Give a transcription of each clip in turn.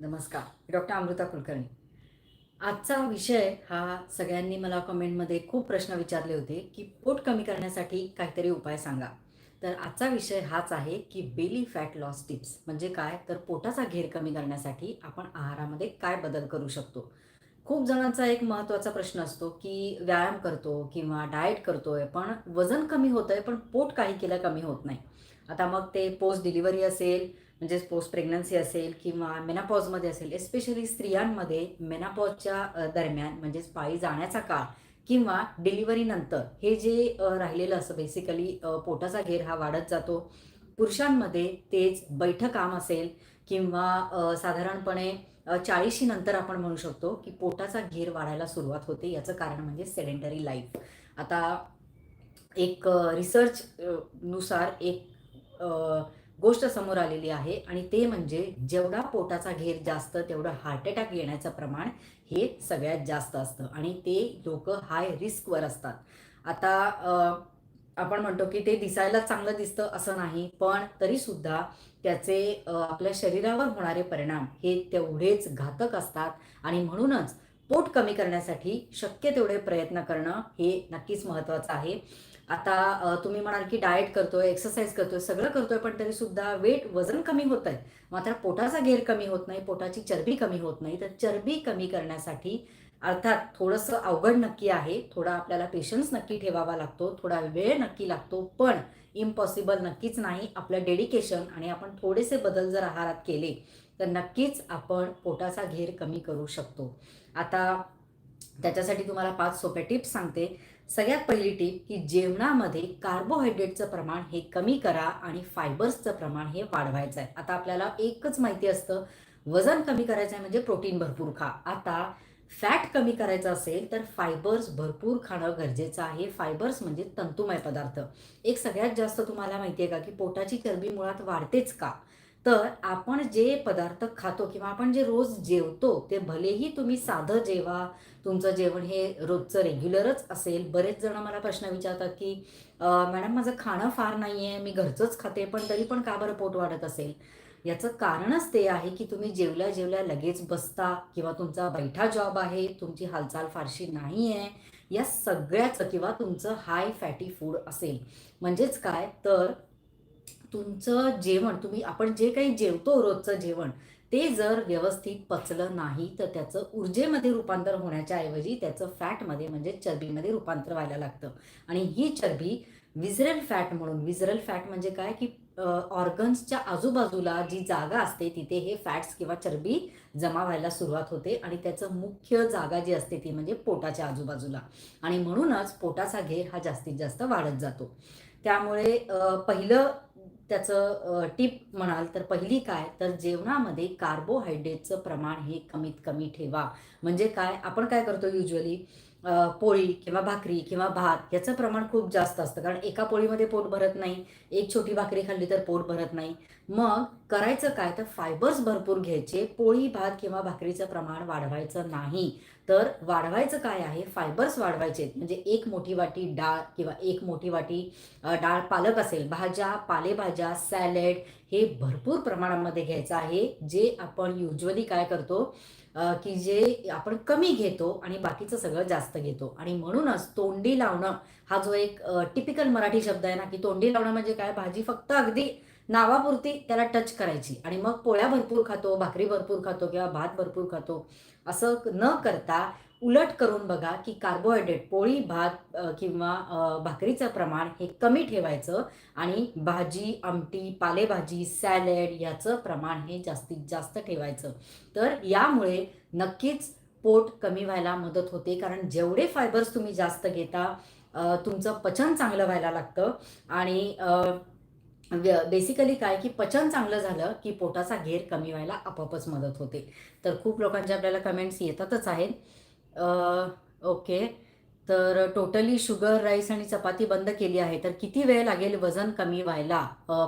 नमस्कार डॉक्टर अमृता कुलकर्णी. आजचा विषय हा सगळ्यांनी मला कमेंटमध्ये खूप प्रश्न विचारले होते की पोट कमी करण्यासाठी काहीतरी उपाय सांगा. तर आजचा विषय हाच आहे की बेली फॅट लॉस टिप्स म्हणजे काय? तर पोटाचा घेर कमी करण्यासाठी आपण आहारामध्ये काय बदल करू शकतो? खूप जणांचा एक महत्त्वाचा प्रश्न असतो की व्यायाम करतो किंवा डाएट करतोय पण वजन कमी होतंय पण पोट काही केलं कमी होत नाही. आता मग ते पोस्ट डिलिव्हरी असेल म्हणजेच पोस्ट प्रेग्नन्सी असेल किंवा मेनापॉजमध्ये असेल एस्पेशली स्त्रियांमध्ये मेनापॉजच्या दरम्यान म्हणजेच पाळी जाण्याचा काळ किंवा डिलिव्हरीनंतर हे जे राहिलेलं असं बेसिकली पोटाचा घेर हा वाढत जातो. पुरुषांमध्ये तेच बैठं काम असेल किंवा साधारणपणे चाळीशी नंतर आपण म्हणू शकतो की पोटाचा घेर वाढायला सुरुवात होते याचं कारण म्हणजे सेडेंटरी लाईफ आता एक रिसर्च नुसार एक गोष्ट समोर आलेली आहे आणि ते म्हणजे जेवढा पोटाचा घेर जास्त तेवढं हार्ट अटॅक येण्याचं प्रमाण हे सगळ्यात जास्त असतं. आणि ते लोक हाय रिस्कवर असतात. आता आपण म्हणतो की ते दिसायला चांगलं दिसतं असं नाही पण तरीसुद्धा त्याचे आपल्या शरीरावर होणारे परिणाम हे तेवढेच घातक असतात. आणि म्हणूनच पोट कमी करण्यासाठी शक्य तेवढे प्रयत्न करणं हे नक्कीच महत्त्वाचं आहे. आता तुम्ही म्हणाल की डाएट करतोय एक्सरसाइज करतोय सगळं करतोय पण तरी सुद्धा वेट वजन कमी होत आहे. मात्र पोटाचा घेर कमी होत नाही पोटाची चरबी कमी होत नाही. तर चरबी कमी करण्यासाठी अर्थात थोडंसं अवघड नक्की आहे. थोडा आपल्याला पेशन्स नक्की ठेवावा लागतो. थोडा वेळ नक्की लागतो पण इम्पॉसिबल नक्कीच नाही. आपलं डेडिकेशन आणि आपण थोडेसे बदल जर आहारात केले तर नक्कीच आपण पोटाचा घेर कमी करू शकतो. आता त्याच्यासाठी तुम्हाला पाच सोप्या टिप्स सांगते. सगळ्यात पहिली टीप की जेवणामध्ये कार्बोहायड्रेटचं प्रमाण हे कमी करा आणि फायबर्सचं प्रमाण हे वाढवायचं आहे. आता आपल्याला एकच माहिती असतं वजन कमी करायचं आहे म्हणजे प्रोटीन भरपूर खा. आता फॅट कमी करायचं असेल तर फायबर्स भरपूर खाणं गरजेचं आहे. फायबर्स म्हणजे तंतुमय पदार्थ. एक सगळ्यात जास्त तुम्हाला माहिती आहे का की पोटाची चरबी मुळात वाढतेच का? तर आपण जे पदार्थ खातो किंवा आपण जे रोज जेवतो ते भलेही तुम्ही साधं जेवा तुमचं जेवण हे रोजचं रेग्युलरच असेल. बरेच जण मला प्रश्न विचारतात की मॅडम माझं खाणं फार नाही आहे मी घरचंच खाते पण तरी पण का बरं पोट वाढत असेल? याचं कारणच ते आहे की तुम्ही जेवल्या जेवल्या लगेच बसता किंवा तुमचा बैठा जॉब आहे तुमची हालचाल फारशी नाही आहे या सगळ्याचं किंवा तुमचं हाय फॅटी फूड असेल. म्हणजेच काय? तर तुमचं जेवण तुम्ही आपण जे काही जेवतो रोजचं जेवण ते जर व्यवस्थित पचलं नाही तर त्याचं ऊर्जेमध्ये रूपांतर होण्याच्या ऐवजी त्याचं फॅटमध्ये म्हणजे चरबीमध्ये रूपांतर व्हायला लागतं. आणि ही चरबी विजरल फॅट म्हणून विजरल फॅट म्हणजे काय? की ऑर्गन्सच्या आजूबाजूला जी जागा असते तिथे हे फॅट्स किंवा चरबी जमा व्हायला सुरुवात होते आणि त्याचं मुख्य जागा जी असते ती म्हणजे पोटाच्या आजूबाजूला. आणि म्हणूनच पोटाचा घेर हा जास्तीत जास्त वाढत जातो. त्यामुळे पहिलं त्याचं टिप म्हणाल तर पहिली काय? तर जेवणामध्ये कार्बोहायड्रेटचं प्रमाण हे कमीत कमी ठेवा. म्हणजे काय? आपण काय करतो युजली पोळी किंवा भाकरी किंवा भात याचं प्रमाण खूप जास्त असतं. कारण एका पोळीमध्ये पोट भरत नाही. एक छोटी भाकरी खाल्ली तर पोट भरत नाही. मग करायचं काय? तर फायबर्स भरपूर घ्यायचे. पोळी भात किंवा भाकरीचं प्रमाण वाढवायचं नाही. तर वाढवायचं काय आहे? फायबर्स वाढवायचे म्हणजे एक मोठी वाटी डाळ किंवा एक मोठी वाटी डाळ पालक असेल भाज्या पालेभाज्या सॅलेड हे भरपूर प्रमाणामध्ये घ्यायचं आहे. जे आपण युजली काय करतो की जे आपण कमी घेतो आणि बाकीचं सगळं जास्त घेतो. आणि म्हणूनच तोंडी लावणं हा जो एक टिपिकल मराठी शब्द आहे ना की तोंडी लावणं म्हणजे काय? भाजी फक्त अगदी नावापुरती त्याला टच करायची. आणि मग पोळ्या भरपूर खातो भाकरी भरपूर खातो किंवा भात भरपूर खातो असं न करता उलट करून बघा की कार्बोहायड्रेट पोळी भात किंवा भाकरीचं प्रमाण हे कमी ठेवायचं आणि भाजी आमटी पालेभाजी सॅलेड याचं प्रमाण हे जास्तीत जास्त ठेवायचं. तर यामुळे नक्कीच पोट कमी व्हायला मदत होते. कारण जेवढे फायबर्स तुम्ही जास्त घेता तुमचं पचन चांगलं व्हायला लागतं. आणि म्हणजे बेसिकली काय की पचन चांगलं झालं की पोटाचा घेर कमी व्हायला आपोआपच मदत होते. तर खूप लोकांचे आपल्याला कमेंट्स येतातच आहेत. ओके तर टोटली शुगर राईस आणि चपाती बंद केली आहे. तर किती वेळ लागेल वजन कमी व्हायला?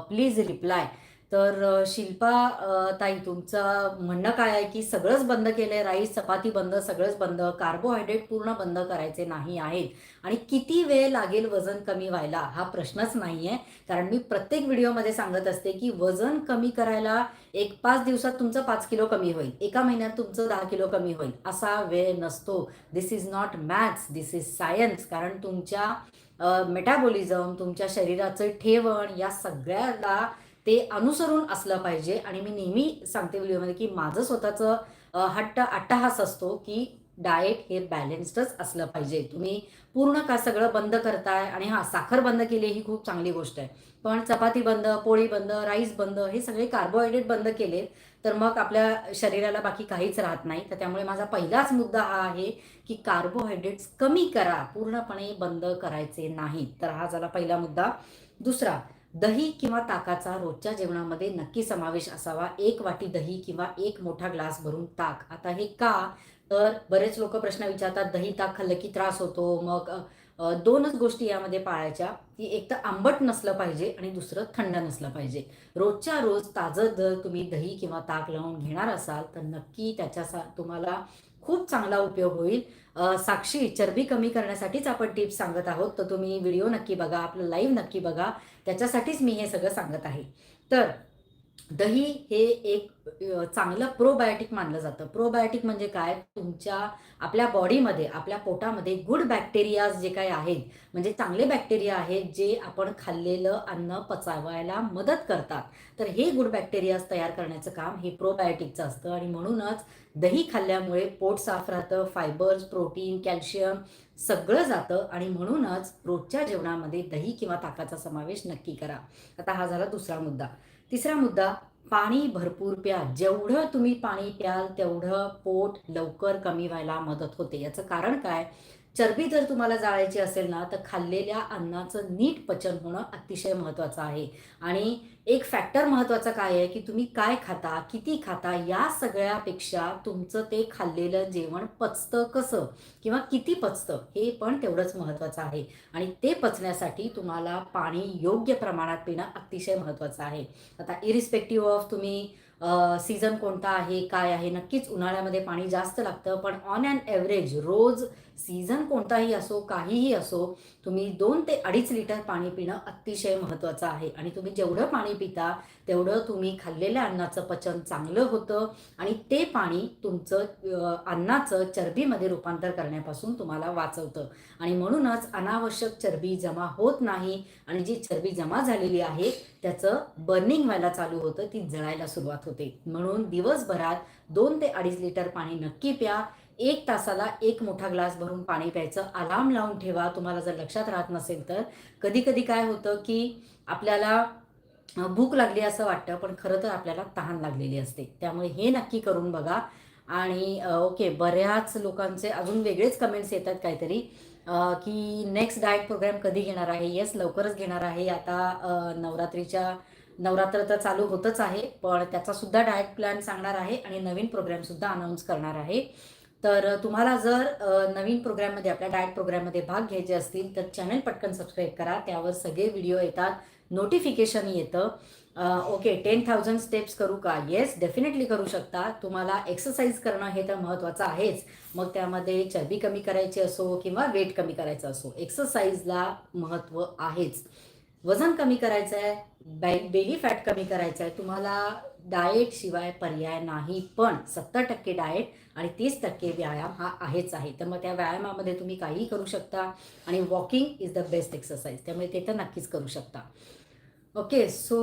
प्लीज रिप्लाय तर शिल्पा ताई तुमचं म्हणणं काय आहे की सगळंच बंद केलं आहे राईस चपाती बंद सगळंच बंद कार्बोहायड्रेट पूर्ण बंद करायचे नाही आहेत. आणि किती वेळ लागेल वजन कमी व्हायला? हा प्रश्नच नाही आहे कारण मी प्रत्येक व्हिडिओमध्ये सांगत असते की वजन कमी करायला एक पाच दिवसात तुमचं पाच किलो कमी होईल. एका महिन्यात तुमचं दहा किलो कमी होईल. असा वेळ नसतो. This is not maths this is science कारण तुमच्या मेटाबॉलिझम तुमच्या शरीराचं ठेवण या सगळ्याला ते अनुसरून असलं पाहिजे. आणि मी नेहमी सांगते व्हिडिओमध्ये की माझं स्वतःचं हट्ट अट्टहास असतो की डाएट हे बॅलेन्स्डच असलं पाहिजे. तुम्ही पूर्ण का सगळं बंद करताय? आणि हां साखर बंद केली ही खूप चांगली गोष्ट आहे. पण चपाती बंद पोळी बंद राईस बंद हे सगळे कार्बोहायड्रेट बंद केले तर मग आपल्या शरीराला बाकी काहीच राहत नाही. तर त्यामुळे माझा पहिलाच मुद्दा हा आहे की कार्बोहायड्रेट्स कमी करा. पूर्णपणे बंद करायचे नाहीत. तर हा झाला पहिला मुद्दा. दुसरा दही किंवा ताकाचा रोजच्या जेवणामध्ये नक्की समावेश असावा. एक वाटी दही किंवा एक मोठा ग्लास भरून ताक. आता हे का? तर बरेच लोक प्रश्न विचारतात दही ताक खाल्लं की त्रास होतो. मग दोनच गोष्टी यामध्ये पाळायच्या. की एक तर आंबट नसलं पाहिजे आणि दुसरं थंड नसलं पाहिजे. रोजच्या रोज ताजं जर तुम्ही दही किंवा ताक लावून घेणार असाल तर नक्की त्याच्या सा तुम्हाला खूप चांगला उपयोग होईल. साक्षी चरबी कमी करण्यासाठीच आपण टिप्स सांगत आहोत. तर तुम्ही व्हिडिओ नक्की बघा आपलं लाईव्ह नक्की बघा. त्याच्यासाठीच मी हे सगळं सांगत आहे. तर दही हे एक चांगलं प्रोबायोटिक मानलं जातं. प्रोबायोटिक म्हणजे काय? तुमच्या आपल्या बॉडीमध्ये आपल्या पोटामध्ये गुड बॅक्टेरियाज जे काही आहेत म्हणजे चांगले बॅक्टेरिया आहेत जे आपण खाल्लेलं अन्न पचावायला मदत करतात. तर हे गुड बॅक्टेरियाज तयार करण्याचं काम हे प्रोबायोटिकचं असतं आणि म्हणूनच दही खाल्ल्यामुळे पोट साफ राहतं फायबर्स प्रोटीन कॅल्शियम सगळं जातं आणि म्हणूनच रोजच्या जेवणामध्ये दही किंवा ताकाचा समावेश नक्की करा. आता हा झाला दुसरा मुद्दा. तिसरा मुद्दा पाणी भरपूर प्या. जेवढं तुम्ही पाणी प्याल तेवढं पोट लवकर कमी व्हायला मदत होते. याचं कारण काय? चरबी जर तुम्हाला जाळायची असेल ना तर खाल्लेल्या अन्नाचं नीट पचन होणं अतिशय महत्त्वाचं आहे. आणि एक फॅक्टर महत्त्वाचा काय आहे की तुम्ही काय खाता किती खाता या सगळ्यापेक्षा तुमचं ते खाल्लेलं जेवण पचतं कसं? किंवा किती पचतं? हे पण तेवढंच महत्त्वाचं आहे. आणि ते पचण्यासाठी तुम्हाला पाणी योग्य प्रमाणात पिणं अतिशय महत्त्वाचं आहे. आता इरिस्पेक्टिव्ह ऑफ तुम्ही सीझन कोणता आहे काय आहे नक्कीच उन्हाळ्यामध्ये पाणी जास्त लागतं पण ऑन अँड ॲव्हरेज रोज सीझन कोणताही असो काहीही असो तुम्ही दोन ते अडीच लिटर पाणी पिणं अतिशय महत्त्वाचं आहे. आणि तुम्ही जेवढं पाणी पिता तेवढं तुम्ही खाल्लेल्या अन्नाचं पचन चांगलं होतं आणि ते पाणी तुमचं अन्नाचं चरबीमध्ये रूपांतर करण्यापासून तुम्हाला वाचवतं. आणि म्हणूनच अनावश्यक चरबी जमा होत नाही आणि जी चरबी जमा झालेली आहे त्याचं बर्निंग व्हायला चालू होतं ती जळायला सुरुवात होते. होते. म्हणून दिवसभरात दोन ते अडीच लिटर पाणी नक्की प्या. एक तासाला एक मोठा ग्लास भरून पाणी प्यायचं. अलार्म लावून ठेवा. तुम्हाला जर लक्षात राहत नसेल तर. कधी कधी काय होतं की आपल्याला भूक लागली असं वाटतं पण खरं तर आपल्याला तहान लागलेली असते. त्यामुळे हे नक्की करून बघा. आणि ओके बऱ्याच लोकांचे अजून वेगळेच कमेंट्स येतात काहीतरी की नेक्स्ट डाएट प्रोग्राम कधी घेणार आहे? येस लवकरच घेणार आहे. आता नवरात्रीच्या नवरात्र तर चालू होतच आहे पण त्याचा सुद्धा डाएट प्लॅन सांगणार आहे आणि नवीन प्रोग्रॅमसुद्धा अनाऊन्स करणार आहे. तर तुम्हाला जर नवीन प्रोग्राममध्ये आपल्या डायट प्रोग्राममध्ये भाग घ्यायचे असतील तर चॅनल पटकन सबस्क्राईब करा. त्यावर सगळे व्हिडिओ येतात नोटिफिकेशन येतं. ओके टेन थाउजंड स्टेप्स करू का? येस डेफिनेटली करू शकता. तुम्हाला एक्सरसाइज करणं हे तर महत्त्वाचं आहेच. मग त्यामध्ये चरबी कमी करायची असो किंवा वेट कमी करायचं असो एक्सरसाइजला महत्त्व आहेच. वजन कमी करायचं आहे बे बेली फॅट कमी करायचं आहे तुम्हाला डाएट शिवाय पर्याय नाही पण सत्तर टक्के डाएट आणि तीस टक्के व्यायाम हा आहेच आहे. तर मग त्या व्यायामामध्ये तुम्ही काहीही करू शकता आणि walking is the best exercise त्यामुळे ते तर नक्कीच करू शकता. ओके सो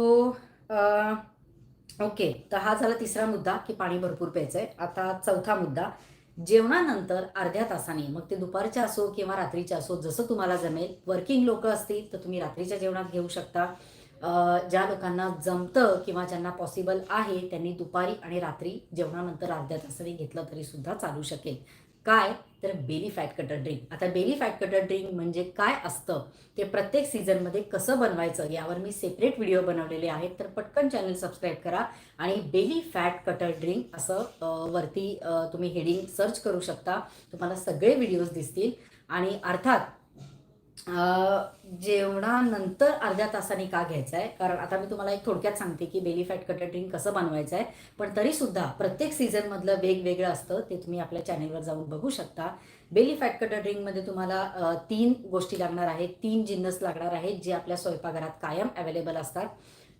ओके तर हा झाला तिसरा मुद्दा की पाणी भरपूर प्यायचं आहे आता चौथा मुद्दा जेवणानंतर अर्ध्या तासाने मग ते दुपारच्या असो किंवा रात्रीच्या असो जसं तुम्हाला जमेल. वर्किंग लोक असतील तर तुम्ही रात्रीच्या जेवणात घेऊ शकता. ज्या लोकांना जमतं किंवा ज्यांना पॉसिबल आहे त्यांनी दुपारी आणि रात्री जेवणानंतर अर्ध्या तासाने घेतलं तरी सुद्धा चालू शकेल. काय? तर बेली फॅट कटर ड्रिंक. आता बेली फॅट कटर ड्रिंक म्हणजे काय असतं? ते प्रत्येक सीझनमध्ये कसं बनवायचं यावर मी सेपरेट व्हिडिओ बनवलेले आहेत. तर पटकन चॅनल सबस्क्राईब करा आणि बेली फॅट कटर ड्रिंक असं वरती तुम्ही हेडिंग सर्च करू शकता. तुम्हाला सगळे व्हिडिओज दिसतील. आणि अर्थात जेवणानंतर अर्ध्या तासाने का घ्यायचं आहे कारण आता मी तुम्हाला एक थोडक्यात सांगते की बेली फॅट कटर ड्रिंक कसं बनवायचं आहे पण तरीसुद्धा प्रत्येक सीझनमधलं वेगवेगळं असतं ते तुम्ही आपल्या चॅनेलवर जाऊन बघू शकता. बेली फॅट कटर ड्रिंकमध्ये तुम्हाला तीन गोष्टी लागणार आहेत. तीन जिन्नस लागणार आहेत जे आपल्या स्वयंपाकघरात कायम अवेलेबल असतात.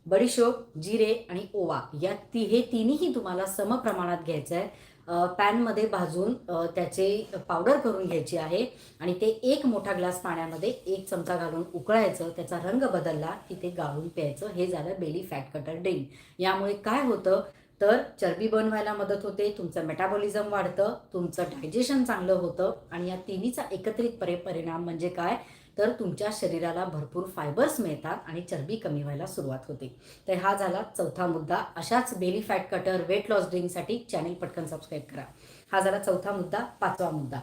बडीशोप जिरे आणि ओवा या ती हे तिन्हीही तुम्हाला समप्रमाणात घ्यायचं आहे पॅनमध्ये भाजून त्याचे पावडर करून घ्यायची आहे आणि ते एक मोठा ग्लास पाण्यामध्ये एक चमचा घालून उकळायचं त्याचा रंग बदलला की ते गाळून प्यायचं. हे झालं बेली फॅट कटर ड्रिंक यामुळे काय होतं? तर चरबी बर्न व्हायला मदत होते तुमचं मेटाबॉलिझम वाढतं तुमचं डायजेशन चांगलं होतं आणि या तिन्हीचा एकत्रित परे परिणाम म्हणजे काय? तर तुमच्या शरीराला भरपूर फायबर्स मिळतात आणि चरबी कमी व्हायला सुरुवात होते. तर हा झाला चौथा मुद्दा. अशाच belly fat cutter weight loss ड्रिंकसाठी channel पटकन सबस्क्राईब करा. हा झाला चौथा मुद्दा. पाचवा मुद्दा.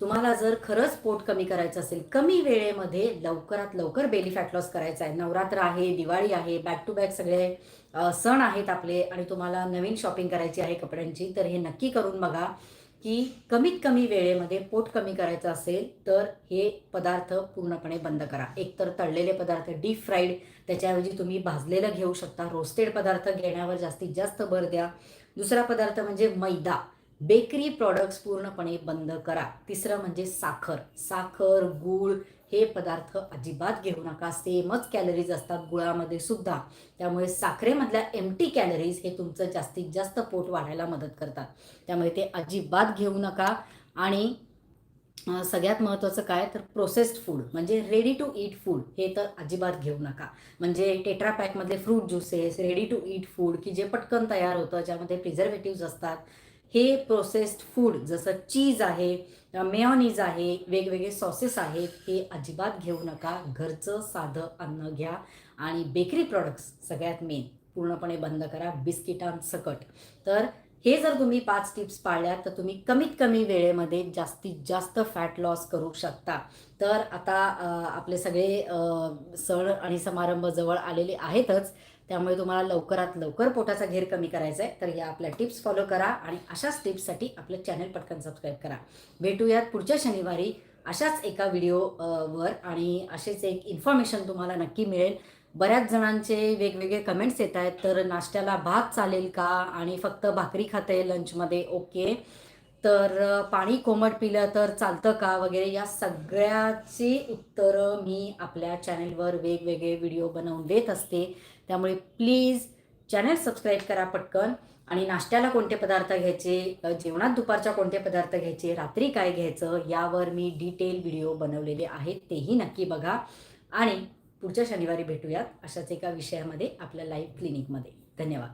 तुम्हाला जर खरंच पोट कमी करायचं असेल कमी वेळेमध्ये लवकरात लवकर बेली फॅट लॉस करायचा आहे नवरात्र आहे दिवाळी आहे बॅक टू बॅक सगळे सण आहेत आपले आणि तुम्हाला नवीन शॉपिंग करायची आहे कपड्यांची तर हे नक्की करून बघा. की कमीत कमी वेळेमध्ये पोट कमी करायचं असेल तर हे पदार्थ पूर्णपणे बंद करा. एकतर तळलेले पदार्थ डीप फ्राईड त्याच्याऐवजी तुम्ही भाजलेलं घेऊ शकता. रोस्टेड पदार्थ घेण्यावर जास्तीत जास्त भर द्या. दुसरा पदार्थ म्हणजे मैदा. बेकरी प्रॉडक्ट्स पूर्णपणे बंद करा. तिसरं म्हणजे साखर. साखर गूळ हे पदार्थ अजिबात घेऊ नका. सेमच कॅलरीज असतात गुळामध्ये सुद्धा. त्यामुळे साखरेमधल्या एमटी कॅलरीज हे तुमचं जास्तीत जास्त पोट वाढायला मदत करतात. त्यामुळे ते अजिबात घेऊ नका. आणि सगळ्यात महत्त्वाचं काय? तर प्रोसेस्ड फूड म्हणजे रेडी टू ईट फूड हे तर अजिबात घेऊ नका. म्हणजे tetra पॅकमधले fruit juices ready to eat food की जे पटकन तयार होतं ज्यामध्ये प्रिझर्वेटिव्ज असतात हे प्रोसेस्ड फूड जसं चीज आहे मेयोनीज आहे वेगवेगळे सॉसेस आहेत हे अजिबात घेऊ नका. घरचं साधं अन्न घ्या. आणि बेकरी प्रॉडक्ट्स सगळ्यात मेन पूर्णपणे बंद करा. बिस्किटांसकट तर हे जर तुम्ही पाच टिप्स पाळल्या तर तुम्ही कमीत कमी वेळेमध्ये जास्तीत जास्त फॅट लॉस करू शकता. तर आता आपले सगळे सण आणि समारंभ जवळ आलेले आहेतच. त्यामुळे तुम्हाला लवकरात लवकर पोटाचा घेर कमी करायचा आहे तर या आपल्या टिप्स फॉलो करा आणि अशाच टिप्ससाठी आपलं चॅनल पटकन सबस्क्राईब करा. भेटूयात पुढच्या शनिवारी अशाच एका व्हिडिओ वर आणि असेच एक इन्फॉर्मेशन तुम्हाला नक्की मिळेल. बऱ्याच जणांचे वेगवेगळे कमेंट्स येत आहेत तर नाश्त्याला भात चालेल का? आणि फक्त भाकरी खाते लंचमध्ये ओके. तर पाणी कोमट पिलं तर चालतं का? वगैरे या सगळ्याची उत्तरं मी आपल्या चॅनेलवर वेगवेगळे व्हिडिओ बनवून देत असते. त्यामुळे प्लीज चॅनल सबस्क्राईब करा पटकन. आणि नाश्त्याला कोणते पदार्थ घ्यायचे जेवणात दुपारच्या कोणते पदार्थ घ्यायचे रात्री काय घ्यायचं यावर मी डिटेल व्हिडिओ बनवलेले आहेत तेही नक्की बघा. आणि पुढच्या शनिवारी भेटूयात अशाच एका विषयामध्ये आपल्या लाईव्ह क्लिनिकमध्ये धन्यवाद.